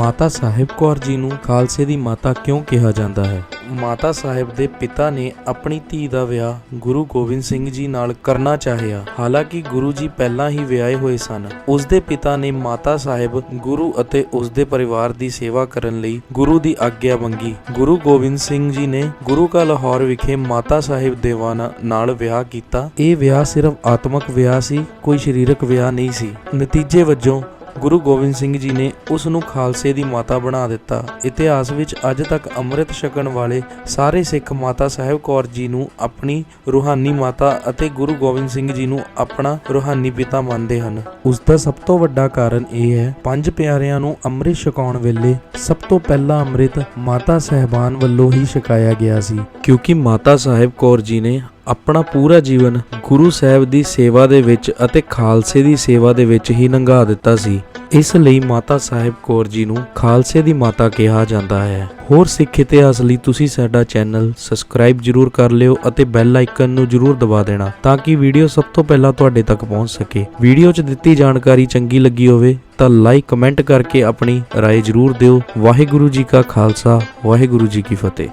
ਮਾਤਾ ਸਾਹਿਬ ਕੌਰ ਜੀ ਨੂੰ ਖਾਲਸੇ ਦੀ ਮਾਤਾ ਕਿਉਂ ਕਿਹਾ ਜਾਂਦਾ ਹੈ? ਮਾਤਾ ਸਾਹਿਬ ਦੇ ਪਿਤਾ ਨੇ ਆਪਣੀ ਧੀ ਦਾ ਵਿਆਹ ਗੁਰੂ ਗੋਬਿੰਦ ਸਿੰਘ ਜੀ ਨਾਲ ਕਰਨਾ ਚਾਹਿਆ। ਹਾਲਾਂਕਿ ਗੁਰੂ ਜੀ ਪਹਿਲਾਂ ਹੀ ਵਿਆਹੇ ਹੋਏ ਸਨ। ਉਸ ਦੇ ਪਿਤਾ ਨੇ ਮਾਤਾ ਸਾਹਿਬ, ਗੁਰੂ ਅਤੇ ਉਸ ਦੇ ਪਰਿਵਾਰ ਦੀ ਸੇਵਾ ਕਰਨ ਲਈ ਗੁਰੂ ਦੀ ਆਗਿਆ ਮੰਗੀ। ਗੁਰੂ ਗੋਬਿੰਦ ਸਿੰਘ ਜੀ ਨੇ ਗੁਰੂ ਕਾ ਲਾਹੌਰ ਵਿਖੇ ਮਾਤਾ ਸਾਹਿਬ ਦੇਵਾਨਾ ਨਾਲ ਵਿਆਹ ਕੀਤਾ। ਇਹ ਵਿਆਹ ਸਿਰਫ ਆਤਮਿਕ ਵਿਆਹ ਸੀ, ਕੋਈ ਸਰੀਰਕ ਵਿਆਹ ਨਹੀਂ ਸੀ। ਨਤੀਜੇ ਵਜੋਂ ਗੁਰੂ ਗੋਬਿੰਦ ਸਿੰਘ ਜੀ ਨੇ ਉਸ ਨੂੰ ਖਾਲਸੇ ਦੀ ਮਾਤਾ ਬਣਾ ਦਿੱਤਾ। ਇਤਿਹਾਸ ਵਿੱਚ ਅੱਜ ਤੱਕ ਅੰਮ੍ਰਿਤ ਛਕਣ ਵਾਲੇ ਸਾਰੇ ਸਿੱਖ ਮਾਤਾ ਸਾਹਿਬ ਕੌਰ ਜੀ ਨੂੰ ਆਪਣੀ ਰੂਹਾਨੀ ਮਾਤਾ ਅਤੇ ਗੁਰੂ ਗੋਬਿੰਦ ਸਿੰਘ ਜੀ ਨੂੰ ਆਪਣਾ ਰੂਹਾਨੀ ਪਿਤਾ ਮੰਨਦੇ ਹਨ। ਉਸ ਦਾ ਸਭ ਤੋਂ ਵੱਡਾ ਕਾਰਨ ਇਹ ਹੈ, ਪੰਜ ਪਿਆਰਿਆਂ ਨੂੰ ਅੰਮ੍ਰਿਤ ਛਕਾਉਣ ਵੇਲੇ ਸਭ ਤੋਂ ਪਹਿਲਾ ਅੰਮ੍ਰਿਤ ਮਾਤਾ ਸਹਿਬਾਨ ਵੱਲੋਂ ਹੀ ਛਕਾਇਆ ਗਿਆ ਸੀ। ਕਿਉਂਕਿ ਮਾਤਾ ਸਾਹਿਬ ਕੌਰ ਜੀ ਨੇ ਆਪਣਾ ਪੂਰਾ ਜੀਵਨ ਗੁਰੂ ਸਾਹਿਬ ਦੀ ਸੇਵਾ ਦੇ ਵਿੱਚ ਅਤੇ ਖਾਲਸੇ ਦੀ ਸੇਵਾ ਦੇ ਵਿੱਚ ਹੀ ਲੰਘਾ ਦਿੱਤਾ ਸੀ ਇਸ ਲਈ ਮਾਤਾ ਸਾਹਿਬ ਕੌਰ ਜੀ ਨੂੰ ਖਾਲਸੇ ਦੀ ਮਾਤਾ ਕਿਹਾ ਜਾਂਦਾ ਹੈ ਹੋਰ ਸਿੱਖ ਇਤਿਹਾਸ ਲਈ ਤੁਸੀਂ ਸਾਡਾ ਚੈਨਲ ਸਬਸਕ੍ਰਾਈਬ ਜਰੂਰ ਕਰ ਲਿਓ ਅਤੇ ਬੈਲ ਆਈਕਨ ਨੂੰ ਜਰੂਰ ਦਬਾ ਦੇਣਾ ਤਾਂ ਕਿ ਵੀਡੀਓ ਸਭ ਤੋਂ ਪਹਿਲਾਂ ਤੁਹਾਡੇ ਤੱਕ ਪਹੁੰਚ ਸਕੇ ਵੀਡੀਓ 'ਚ ਦਿੱਤੀ ਜਾਣਕਾਰੀ ਚੰਗੀ ਲੱਗੀ ਹੋਵੇ ਤਾਂ ਲਾਈਕ ਕਮੈਂਟ ਕਰਕੇ ਆਪਣੀ رائے ਜਰੂਰ ਦਿਓ ਵਾਹਿਗੁਰੂ ਜੀ ਕਾ ਖਾਲਸਾ ਵਾਹਿਗੁਰੂ ਜੀ ਕੀ ਫਤਿਹ